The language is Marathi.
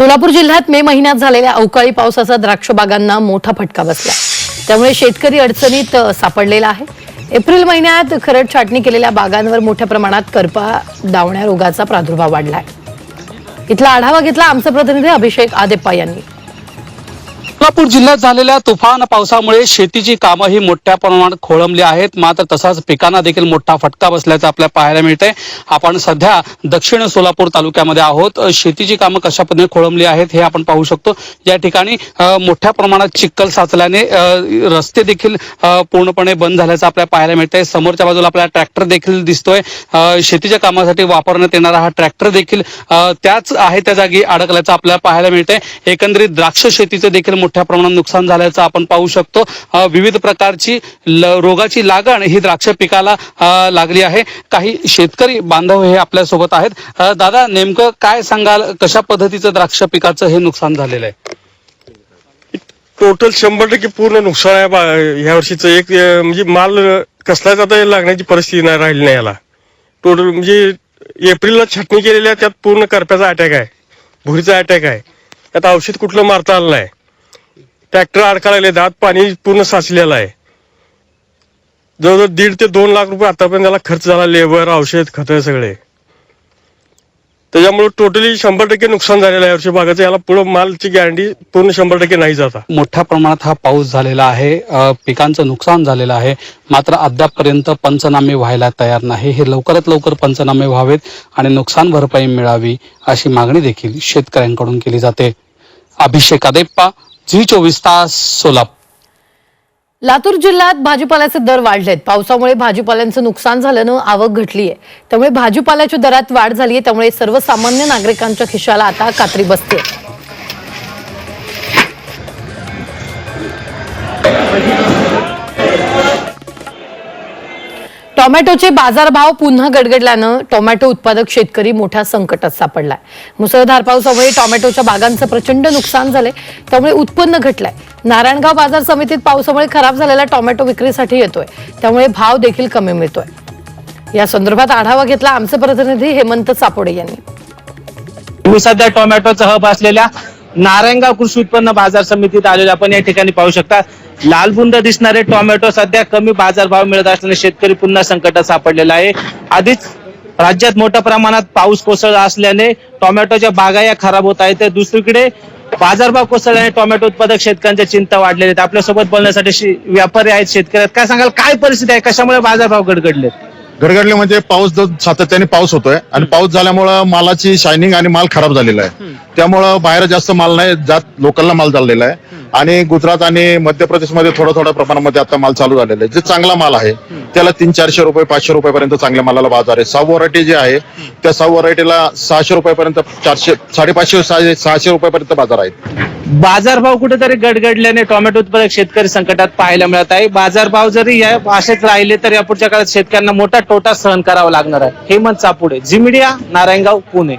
सोलापूर जिल्ह्यात मे महिन्यात झालेल्या अवकाळी पावसाचा द्राक्ष बागांना मोठा फटका बसला. त्यामुळे शेतकरी अडचणीत सापडलेला आहे. एप्रिल महिन्यात खरड छाटणी केलेल्या बागांवर मोठ्या प्रमाणात करपा दावण्या रोगाचा प्रादुर्भाव वाढला आहे इथला आढावा घेतला आमचे प्रतिनिधी अभिषेक आदेप्पा यांनी. कोल्हापूर जिल्ह्यात झालेल्या तुफान पावसामुळे शेतीची कामंही मोठ्या प्रमाणात खोळंबली आहेत. मात्र तसाच पिकांना देखील मोठा फटका बसल्याचं आपल्याला पाहायला मिळतंय. आपण सध्या दक्षिण सोलापूर तालुक्यामध्ये आहोत. शेतीची कामं कशा पद्धतीने खोळंबली आहेत हे आपण पाहू शकतो. या ठिकाणी मोठ्या प्रमाणात चिखल साचल्याने रस्ते देखील पूर्णपणे बंद झाल्याचं आपल्याला पाहायला मिळतंय. समोरच्या बाजूला आपल्याला ट्रॅक्टर देखील दिसतोय. शेतीच्या कामासाठी वापरण्यात येणारा हा ट्रॅक्टर देखील त्याच आहे त्या जागी अडकल्याचं आपल्याला पाहायला मिळतंय. एकंदरीत द्राक्ष शेतीचं देखील मोठ्या प्रमाणात नुकसान झाल्याचं आपण पाहू शकतो. विविध प्रकारची रोगाची लागण ही द्राक्ष पिकाला लागली आहे. काही शेतकरी बांधव हे आपल्यासोबत आहेत दादा नेमकं काय सांगाल? कशा पद्धतीचं द्राक्ष पिकाचं हे नुकसान झालेलं आहे? टोटल शंभर टक्के पूर्ण नुकसान आहे ह्या वर्षीचं. एक म्हणजे माल कसलाच आता लागण्याची परिस्थिती नाही राहिली नाही याला. टोटल म्हणजे एप्रिलला छाटणी आहे त्यात पूर्ण करप्याचा अटॅक आहे. भुरीचा अटॅक आहे. त्यात औषध कुठलं मारता आलं नाही. ट्रॅक्टर अडकायला दात पाणी पूर्ण साचलेलं आहे. जवळजवळ दीड ते दोन लाख रुपये आतापर्यंत त्याला खर्च झाला लेबर औषध खतं सगळे. त्याच्यामुळे टोटली शंभर टक्के नुकसान झालेलं आहे वर्ष भागाचं. याला पुढे मालची गॅरंटी पूर्ण शंभर टक्के नाही जाता मोठ्या प्रमाणात हा पाऊस झालेला आहे. पिकांचं नुकसान झालेलं आहे. मात्र अद्यापपर्यंत पंचनामे व्हायला तयार नाही. हे लवकरात लवकर पंचनामे व्हावेत आणि नुकसान भरपाई मिळावी अशी मागणी देखील शेतकऱ्यांकडून केली जाते. अभिषेक अदेप्पा झी चोवीस तास सोलापूर लातूर जिल्ह्यात भाजीपाल्याचे दर वाढलेत. पावसामुळे भाजीपाल्यांचं नुकसान झाल्यानं आवक घटली आहे त्यामुळे भाजीपाल्याच्या दरात वाढ झाली आहे त्यामुळे सर्वसामान्य नागरिकांच्या खिशाला आता कात्री बसते टोमॅटोचे बाजारभाव पुन्हा गडगडल्यानं टोमॅटो उत्पादक शेतकरी मोठ्या संकटात सापडलाय. मुसळधार पावसामुळे टोमॅटोच्या बागांचं प्रचंड नुकसान झालंय त्यामुळे उत्पन्न घटलंय. नारायणगाव बाजार समितीत पावसामुळे खराब झालेला टोमॅटो विक्रीसाठी येतोय त्यामुळे भाव देखील कमी मिळतोय. या संदर्भात आढावा घेतला आमचे प्रतिनिधी हेमंत सापोडे यांनी. सध्या टोमॅटोचा हब असलेल्या नारायणगाव कृषी उत्पन्न बाजार समितीत आलेलो आपण या ठिकाणी पाहू शकता. लालबुंद दिसणारे टोमॅटो सध्या कमी बाजारभाव मिळत असल्याने शेतकरी पुन्हा संकटात सापडलेला आहे. आधीच राज्यात मोठ्या प्रमाणात पाऊस कोसळला असल्याने टोमॅटोच्या बागा या खराब होत आहेत. तर दुसरीकडे बाजारभाव कोसळल्याने टोमॅटो उत्पादक शेतकऱ्यांच्या चिंता वाढलेल्या आहेत. आपल्यासोबत बोलण्यासाठी व्यापारी आहेत शेतकरी आहेत काय सांगाल? काय परिस्थिती आहे? कशामुळे बाजारभाव गडगडलेत? गडगडले म्हणजे पाऊस सातत्याने पाऊस होतोय आणि पाऊस झाल्यामुळं मालाची शायनिंग आणि माल खराब झालेला आहे. त्यामुळं बाहेर जास्त माल नाही जात लोकलला माल चाललेला आहे. आणि गुजरात आणि मध्य प्रदेशमध्ये थोडं थोड्या प्रमाणामध्ये आता माल चालू झालेला आहे. जे चांगला माल आहे त्याला तीन चारशे रुपये पाचशे रुपयापर्यंत चांगल्या मालाला बाजार आहे. साऊ व्हरायटी जी आहे त्या साऊ व्हरायटीला सहाशे रुपयापर्यंत चारशे साडेपाचशे सहाशे सहाशे रुपयापर्यंत बाजार आहेत. बाजारभाव कुठेतरी गडगडल्याने टोमॅटो उत्पादक शेतकरी संकटात पाहायला मिळत आहे. बाजारभाव जरी या असेच राहिले तर या पुढच्या काळात शेतकऱ्यांना मोठा तोटा सहन करावा लागणार आहे. हेमंत चापुडे झी मीडिया नारायणगाव पुणे.